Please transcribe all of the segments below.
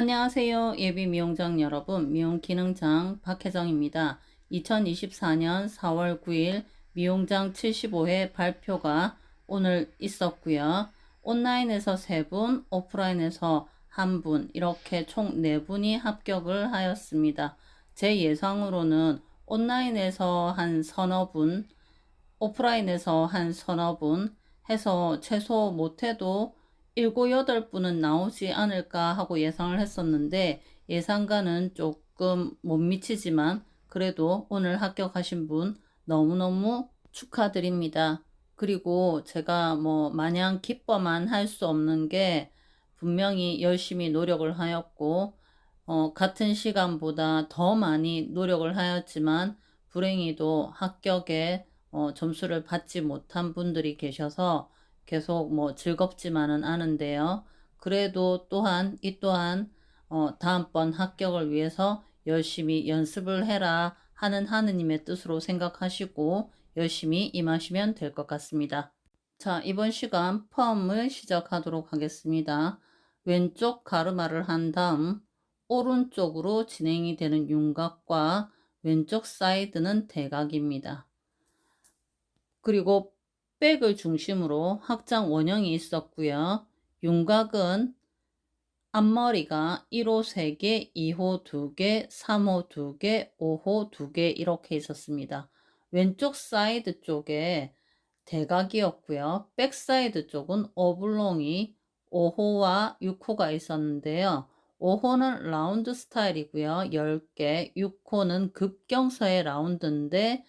안녕하세요. 예비 미용장 여러분, 미용 기능장 박혜정입니다. 2024년 4월 9일 미용장 75회 발표가 오늘 있었고요. 온라인에서 3분, 오프라인에서 1분, 이렇게 총 4분이 합격을 하였습니다. 제 예상으로는 온라인에서 한 서너 분, 오프라인에서 한 서너 분 해서 최소 못해도 일곱 여덟 분은 나오지 않을까 하고 예상을 했었는데 예상과는 조금 못 미치지만 그래도 오늘 합격하신 분 너무너무 축하드립니다. 그리고 제가 뭐 마냥 기뻐만 할 수 없는 게 분명히 열심히 노력을 하였고 어, 같은 시간보다 더 많이 노력을 하였지만 불행히도 합격에 어, 점수를 받지 못한 분들이 계셔서 계속 뭐 즐겁지만은 않은데요. 그래도 또한 이 또한 어, 다음번 합격을 위해서 열심히 연습을 해라 하는 하느님의 뜻으로 생각하시고 열심히 임하시면 될 것 같습니다. 자, 이번 시간 펌을 시작하도록 하겠습니다. 왼쪽 가르마를 한 다음 오른쪽으로 진행이 되는 윤곽과 왼쪽 사이드는 대각입니다. 그리고 백을 중심으로 확장 원형이 있었고요. 윤곽은 앞머리가 1호 3개, 2호 2개, 3호 2개, 5호 2개 이렇게 있었습니다. 왼쪽 사이드 쪽에 대각이었고요. 백 사이드 쪽은 오블롱이 5호와 6호가 있었는데요. 5호는 라운드 스타일이고요. 10개, 6호는 급경서의 라운드인데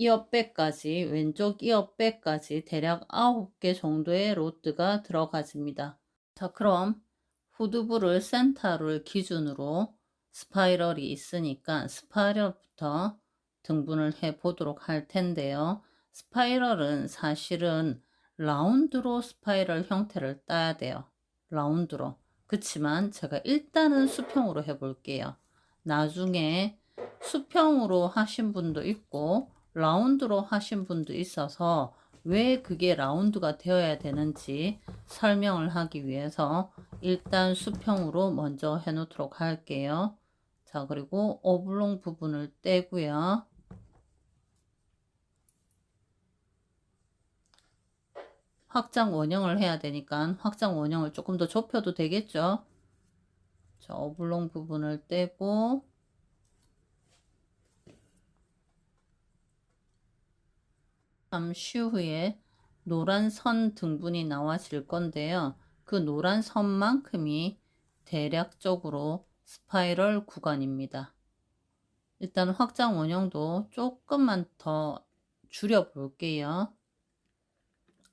이어백까지 왼쪽 이어백까지 대략 9개 정도의 로드가 들어가집니다. 자 그럼 후두부를 센터를 기준으로 스파이럴이 있으니까 스파이럴부터 등분을 해 보도록 할 텐데요. 스파이럴은 사실은 라운드로 스파이럴 형태를 따야 돼요. 라운드로. 그치만 제가 일단은 수평으로 해볼게요. 나중에 수평으로 하신 분도 있고 라운드로 하신 분도 있어서 왜 그게 라운드가 되어야 되는지 설명을 하기 위해서 일단 수평으로 먼저 해 놓도록 할게요. 자, 그리고 오블롱 부분을 떼고요. 확장 원형을 해야 되니까 확장 원형을 조금 더 좁혀도 되겠죠. 자, 오블롱 부분을 떼고 잠시 후에 노란 선 등분이 나와질 건데요. 그 노란 선만큼이 대략적으로 스파이럴 구간입니다. 일단 확장 원형도 조금만 더 줄여 볼게요.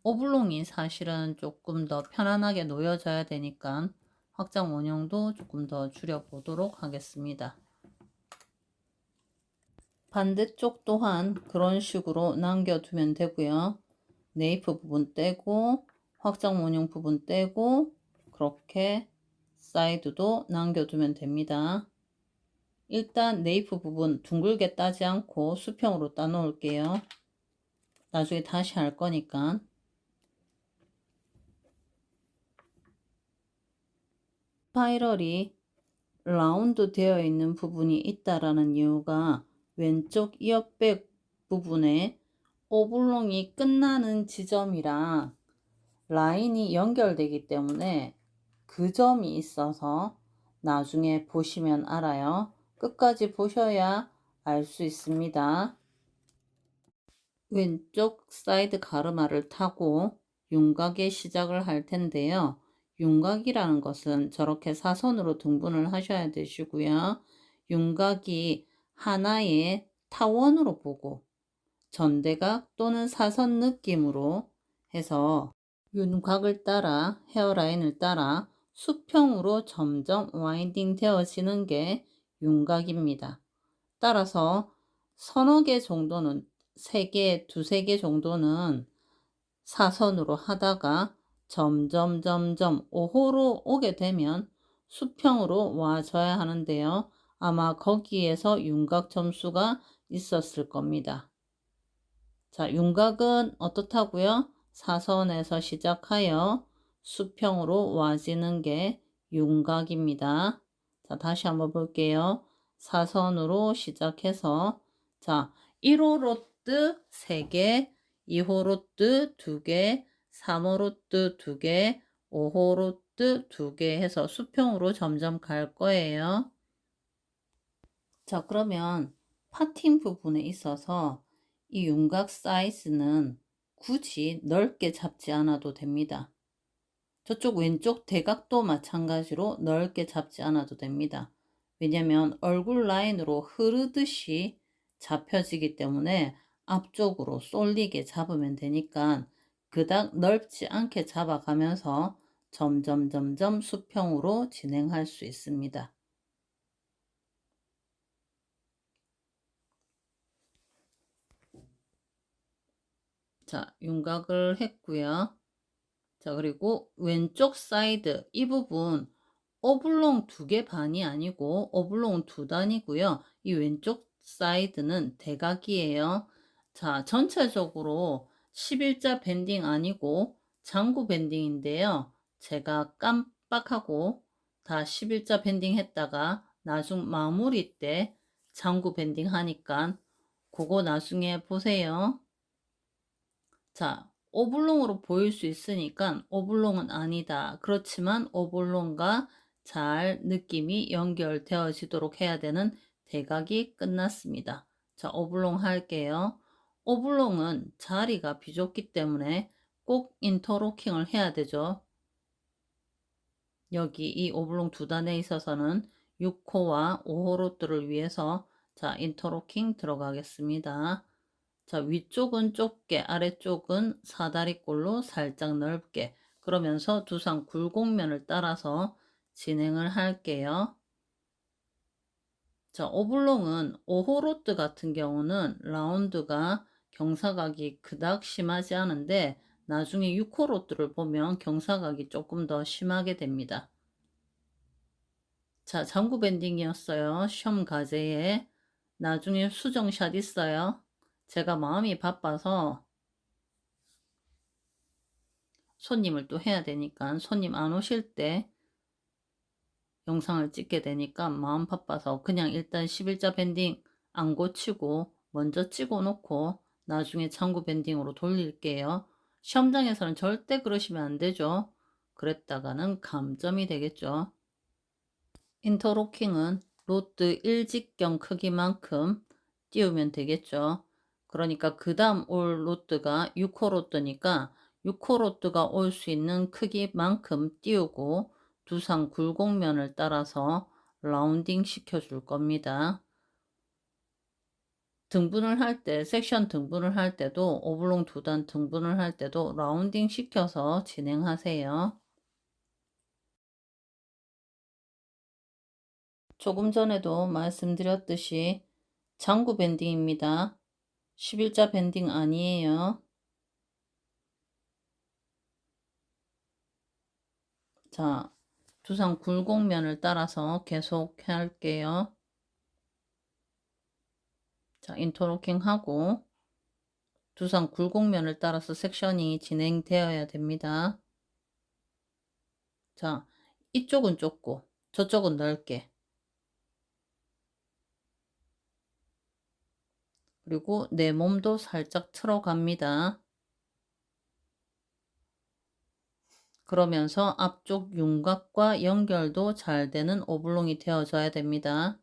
오블롱이 사실은 조금 더 편안하게 놓여져야 되니까 확장 원형도 조금 더 줄여 보도록 하겠습니다. 반대쪽 또한 그런 식으로 남겨두면 되고요. 네이프 부분 떼고 확장 원형 부분 떼고 그렇게 사이드도 남겨두면 됩니다. 일단 네이프 부분 둥글게 따지 않고 수평으로 따 놓을게요. 나중에 다시 할 거니까. 스파이럴이 라운드 되어 있는 부분이 있다라는 이유가 왼쪽 이어백 부분에 오블롱이 끝나는 지점이랑 라인이 연결되기 때문에 그 점이 있어서 나중에 보시면 알아요. 끝까지 보셔야 알 수 있습니다. 왼쪽 사이드 가르마를 타고 윤곽의 시작을 할 텐데요. 윤곽이라는 것은 저렇게 사선으로 등분을 하셔야 되시고요. 윤곽이 하나의 타원으로 보고 전대각 또는 사선 느낌으로 해서 윤곽을 따라 헤어라인을 따라 수평으로 점점 와인딩 되어지는 게 윤곽입니다. 따라서 서너 개 정도는 세 개, 두세 개 정도는 사선으로 하다가 점점 점점 5호로 오게 되면 수평으로 와줘야 하는데요. 아마 거기에서 윤곽 점수가 있었을 겁니다. 자, 윤곽은 어떻다고요? 사선에서 시작하여 수평으로 와지는 게 윤곽입니다. 자, 다시 한번 볼게요. 사선으로 시작해서 자, 1호 로트 3개, 2호 로트 2개, 3호 로트 2개, 5호 로트 2개 해서 수평으로 점점 갈 거예요. 자, 그러면 파팅 부분에 있어서 이 윤곽 사이즈는 굳이 넓게 잡지 않아도 됩니다. 저쪽 왼쪽 대각도 마찬가지로 넓게 잡지 않아도 됩니다. 왜냐면 얼굴 라인으로 흐르듯이 잡혀지기 때문에 앞쪽으로 쏠리게 잡으면 되니까 그닥 넓지 않게 잡아가면서 점점 점점 수평으로 진행할 수 있습니다. 자, 윤곽을 했고요. 자, 그리고 왼쪽 사이드 이 부분 오블롱 두 개 반이 아니고 오블롱 두 단이고요. 이 왼쪽 사이드는 대각이에요. 자, 전체적으로 11자 밴딩 아니고 장구 밴딩인데요. 제가 깜빡하고 다 11자 밴딩 했다가 나중 마무리 때 장구 밴딩 하니까 그거 나중에 보세요. 자, 오블롱으로 보일 수 있으니까 오블롱은 아니다. 그렇지만 오블롱과 잘 느낌이 연결되어지도록 해야 되는 대각이 끝났습니다. 자, 오블롱 할게요. 오블롱은 자리가 비좁기 때문에 꼭 인터로킹을 해야 되죠. 여기 이 오블롱 두 단에 있어서는 6호와 5호 로트를 위해서 자, 인터로킹 들어가겠습니다. 자, 위쪽은 좁게, 아래쪽은 사다리꼴로 살짝 넓게, 그러면서 두상 굴곡면을 따라서 진행을 할게요. 자, 오블롱은 5호 로트 같은 경우는 라운드가 경사각이 그닥 심하지 않은데 나중에 6호 로트를 보면 경사각이 조금 더 심하게 됩니다. 자, 장구 밴딩이었어요. 시험 과제에. 나중에 수정샷 있어요. 제가 마음이 바빠서 손님을 또 해야 되니까 손님 안 오실 때 영상을 찍게 되니까 마음 바빠서 그냥 일단 11자 밴딩 안 고치고 먼저 찍어 놓고 나중에 창구 밴딩으로 돌릴게요. 시험장에서는 절대 그러시면 안 되죠. 그랬다가는 감점이 되겠죠. 인터로킹은 로트 일직경 크기만큼 띄우면 되겠죠. 그러니까 그 다음 올 로트가 6호 로트니까 6호 로트가 올 수 있는 크기만큼 띄우고 두상 굴곡면을 따라서 라운딩 시켜줄 겁니다. 등분을 할 때, 섹션 등분을 할 때도 오블롱 두 단 등분을 할 때도 라운딩 시켜서 진행하세요. 조금 전에도 말씀드렸듯이 장구 밴딩입니다. 11자 밴딩 아니에요. 자, 두상 굴곡면을 따라서 계속 할게요. 자, 인터로킹 하고 두상 굴곡면을 따라서 섹션이 진행되어야 됩니다. 자, 이쪽은 좁고 저쪽은 넓게 그리고 내 몸도 살짝 틀어갑니다. 그러면서 앞쪽 윤곽과 연결도 잘 되는 오블롱이 되어져야 됩니다.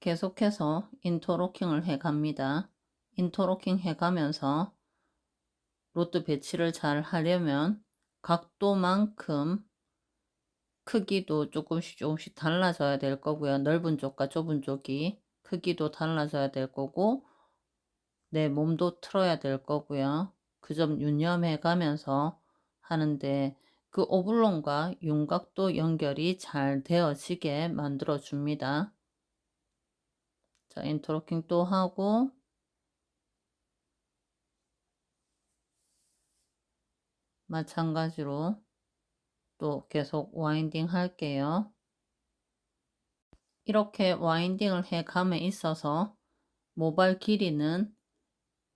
계속해서 인터로킹을 해갑니다. 인터로킹 해가면서 로트 배치를 잘 하려면 각도만큼 크기도 조금씩 조금씩 달라져야 될 거고요. 넓은 쪽과 좁은 쪽이 크기도 달라져야 될 거고 내 몸도 틀어야 될 거고요. 그 점 유념해 가면서 하는데 그 오블롱과 윤곽도 연결이 잘 되어지게 만들어 줍니다. 자, 인터로킹 또 하고 마찬가지로 또 계속 와인딩 할게요. 이렇게 와인딩을 해 감에 있어서 모발 길이는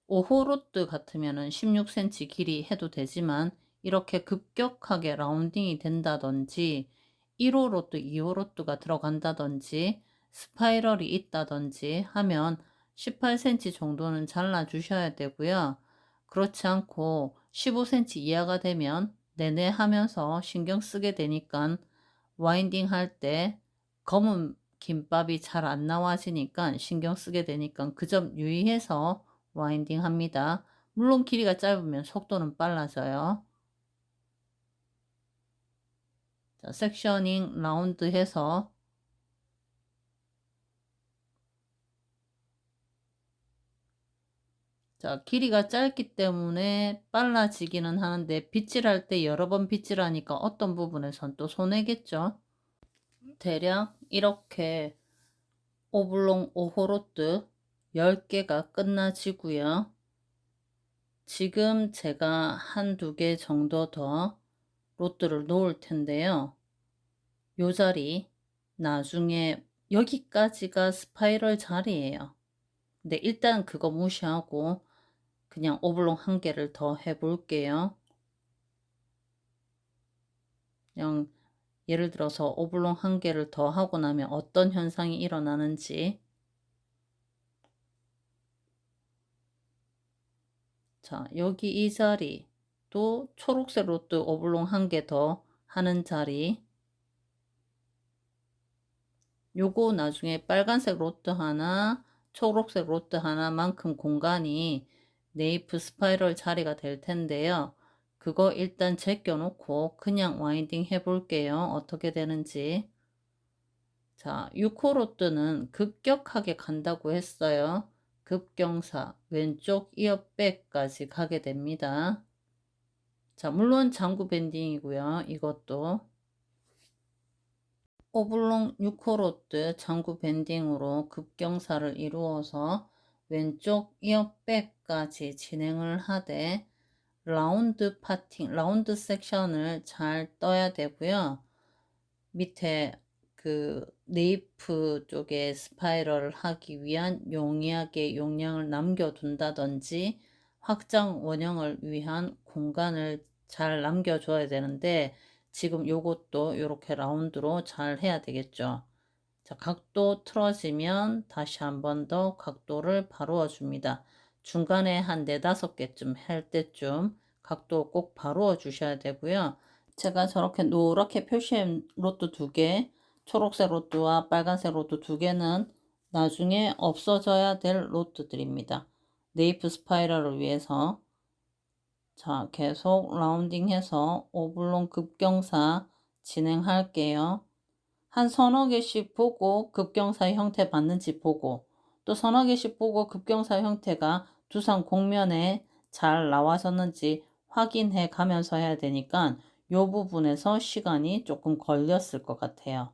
5호 로트 같으면 16cm 길이 해도 되지만 이렇게 급격하게 라운딩이 된다든지 1호 로또, 2호 로또가 들어간다든지 스파이럴이 있다든지 하면 18cm 정도는 잘라 주셔야 되고요. 그렇지 않고 15cm 이하가 되면 내내 하면서 신경 쓰게 되니까 와인딩 할 때 검은 김밥이 잘 안 나와 지니까 신경 쓰게 되니까 그 점 유의해서 와인딩 합니다. 물론 길이가 짧으면 속도는 빨라져요. 자, 섹셔닝 라운드 해서 자, 길이가 짧기 때문에 빨라지기는 하는데 빗질할 때 여러 번 빗질하니까 어떤 부분에선 또 손해겠죠. 대략 이렇게 오블롱 5호로트 10개가 끝나지고요. 지금 제가 한두 개 정도 더 로트를 놓을 텐데요. 요 자리 나중에 여기까지가 스파이럴 자리예요. 근데 일단 그거 무시하고 그냥 오블롱 한 개를 더 해볼게요. 그냥 예를 들어서 오블롱 한 개를 더 하고 나면 어떤 현상이 일어나는지 자 여기 이 자리 또 초록색 로트 오블롱 한 개 더 하는 자리 요거 나중에 빨간색 로트 하나 초록색 로트 하나만큼 공간이 네이프 스파이럴 자리가 될 텐데요. 그거 일단 제껴 놓고 그냥 와인딩 해 볼게요. 어떻게 되는지. 자, 6호 로트는 급격하게 간다고 했어요. 급경사 왼쪽 이어백까지 가게 됩니다. 자, 물론 장구 밴딩이고요. 이것도 오블롱 6호 로트 장구 밴딩으로 급경사를 이루어서 왼쪽 이어백까지 진행을 하되 라운드 파팅, 라운드 섹션을 잘 떠야 되고요. 밑에 그 네이프 쪽에 스파이럴을 하기 위한 용이하게 용량을 남겨둔다든지 확장 원형을 위한 공간을 잘 남겨줘야 되는데 지금 요것도 이렇게 라운드로 잘 해야 되겠죠. 자, 각도 틀어지면 다시 한 번 더 각도를 바루어 줍니다. 중간에 한 네다섯 개쯤 할 때쯤 각도 꼭 바루어 주셔야 되고요. 제가 저렇게 노랗게 표시한 로또 두 개, 초록색 로또와 빨간색 로또 두 개는 나중에 없어져야 될 로또들입니다. 네이프 스파이럴을 위해서 자 계속 라운딩해서 오블롱 급경사 진행할게요. 한 서너 개씩 보고 급경사 형태 받는지 보고 또 서너 개씩 보고 급경사 형태가 두상 공면에 잘 나와졌는지 확인해 가면서 해야 되니까 이 부분에서 시간이 조금 걸렸을 것 같아요.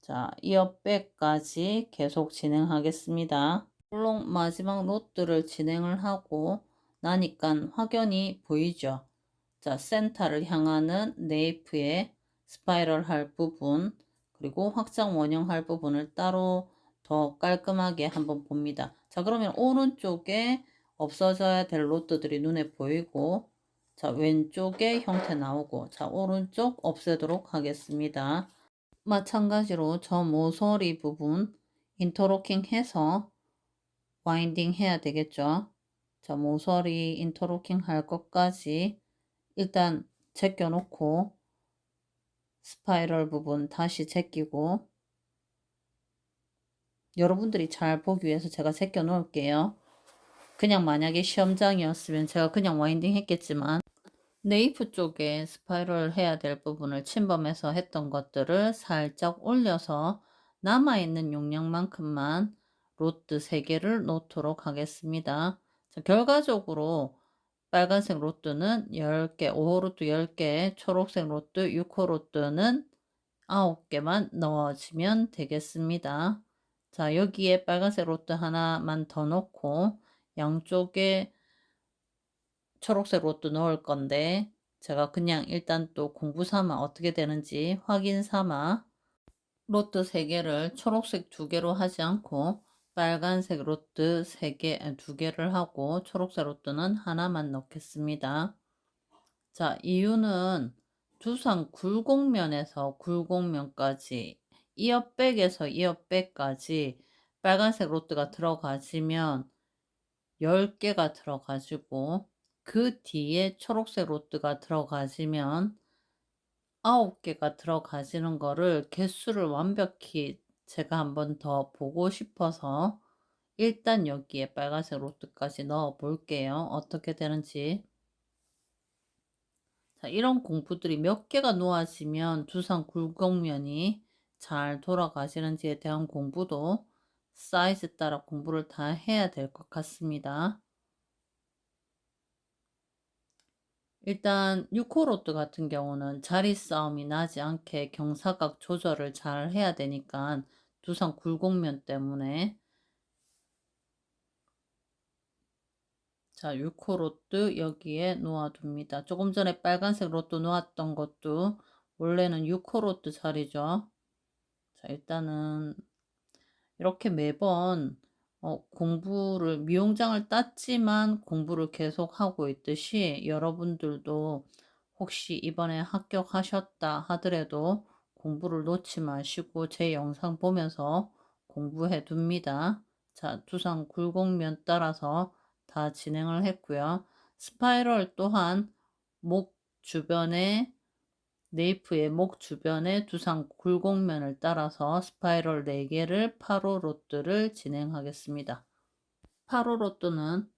자, 이어백까지 계속 진행하겠습니다. 물론 마지막 로트를 진행을 하고 나니까 확연히 보이죠. 자, 센터를 향하는 네이프의 스파이럴 할 부분 그리고 확장 원형 할 부분을 따로 더 깔끔하게 한번 봅니다. 자, 그러면 오른쪽에 없어져야 될 로트들이 눈에 보이고 자, 왼쪽에 형태 나오고 자, 오른쪽 없애도록 하겠습니다. 마찬가지로 저 모서리 부분 인터로킹 해서 와인딩 해야 되겠죠. 자, 모서리 인터로킹 할 것까지 일단 제껴 놓고 스파이럴 부분 다시 제끼고 여러분들이 잘 보기 위해서 제가 제껴 놓을게요. 그냥 만약에 시험장이었으면 제가 그냥 와인딩 했겠지만 네이프 쪽에 스파이럴 해야 될 부분을 침범해서 했던 것들을 살짝 올려서 남아있는 용량만큼만 로트 3개를 놓도록 하겠습니다. 자, 결과적으로 빨간색 로트는 10개, 5호 로트 10개, 초록색 로트 6호 로트는 9개만 넣어주면 되겠습니다. 자, 여기에 빨간색 로트 하나만 더 넣고 양쪽에 초록색 로트 넣을 건데 제가 그냥 일단 또 공부 삼아 어떻게 되는지 확인 삼아 로트 3개를 초록색 2개로 하지 않고 빨간색 로트 3개, 2개를 하고 초록색 로트는 하나만 넣겠습니다. 자, 이유는 두상 굴곡면에서 굴곡면까지 이어백에서 이어백까지 빨간색 로트가 들어가지면 10개가 들어가지고 그 뒤에 초록색 로트가 들어가지면 9개가 들어가지는 거를 개수를 완벽히 제가 한번 더 보고 싶어서 일단 여기에 빨간색 로트까지 넣어 볼게요. 어떻게 되는지. 자, 이런 공부들이 몇 개가 놓아지면 두상 굴곡면이 잘 돌아가시는지에 대한 공부도 사이즈 따라 공부를 다 해야 될 것 같습니다. 일단 6호 로트 같은 경우는 자리 싸움이 나지 않게 경사각 조절을 잘 해야 되니까 두상 굴곡면 때문에 자 6호 로트 여기에 놓아둡니다. 조금 전에 빨간색 로트 놓았던 것도 원래는 6호 로트 자리죠. 자 일단은 이렇게 매번 어, 공부를 미용장을 땄지만 공부를 계속 하고 있듯이 여러분들도 혹시 이번에 합격하셨다 하더라도 공부를 놓지 마시고 제 영상 보면서 공부해 둡니다. 자, 두상 굴곡면 따라서 다 진행을 했고요. 스파이럴 또한 목 주변에 네이프의 목 주변에 두상 굴곡면을 따라서 스파이럴 4개를 8호 로트를 진행하겠습니다. 8호 로트는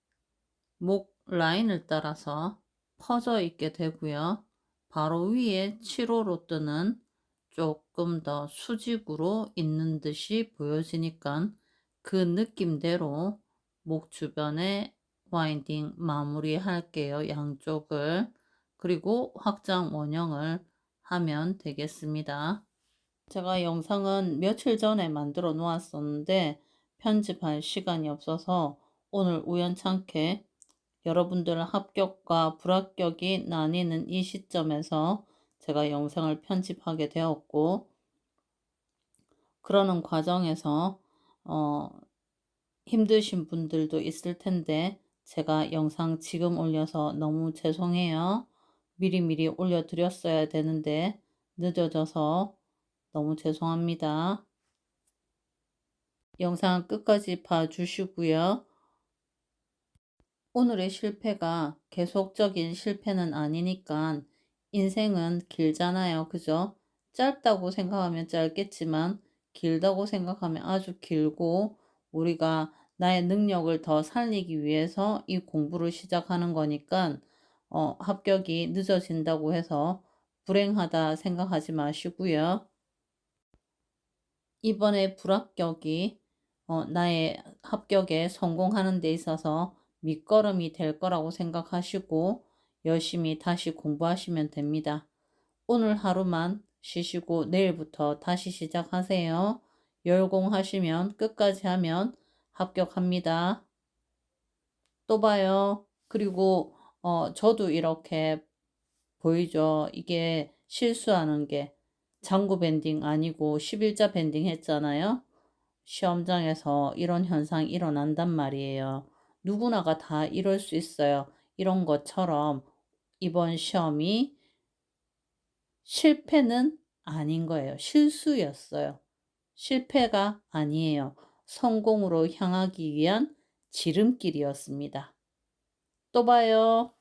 목 라인을 따라서 퍼져 있게 되고요. 바로 위에 7호 로트는 조금 더 수직으로 있는 듯이 보여지니까 그 느낌대로 목 주변에 와인딩 마무리 할게요. 양쪽을. 그리고 확장 원형을 하면 되겠습니다. 제가 영상은 며칠 전에 만들어 놓았었는데 편집할 시간이 없어서 오늘 우연찮게 여러분들 합격과 불합격이 나뉘는 이 시점에서 제가 영상을 편집하게 되었고 그러는 과정에서 어, 힘드신 분들도 있을 텐데 제가 영상 지금 올려서 너무 죄송해요. 미리미리 올려드렸어야 되는데 늦어져서 너무 죄송합니다. 영상 끝까지 봐주시고요. 오늘의 실패가 계속적인 실패는 아니니까 인생은 길잖아요. 그죠? 짧다고 생각하면 짧겠지만 길다고 생각하면 아주 길고 우리가 나의 능력을 더 살리기 위해서 이 공부를 시작하는 거니까 어, 합격이 늦어진다고 해서 불행하다 생각하지 마시고요. 이번에 불합격이 어, 나의 합격에 성공하는 데 있어서 밑거름이 될 거라고 생각하시고 열심히 다시 공부하시면 됩니다. 오늘 하루만 쉬시고 내일부터 다시 시작하세요. 열공하시면 끝까지 하면 합격합니다. 또 봐요. 그리고 어, 저도 이렇게 보이죠. 이게 실수하는 게 장구 밴딩 아니고 11자 밴딩 했잖아요. 시험장에서 이런 현상이 일어난단 말이에요. 누구나가 다 이럴 수 있어요. 이런 것처럼 이번 시험이 실패는 아닌 거예요. 실수였어요. 실패가 아니에요. 성공으로 향하기 위한 지름길이었습니다. 또 봐요.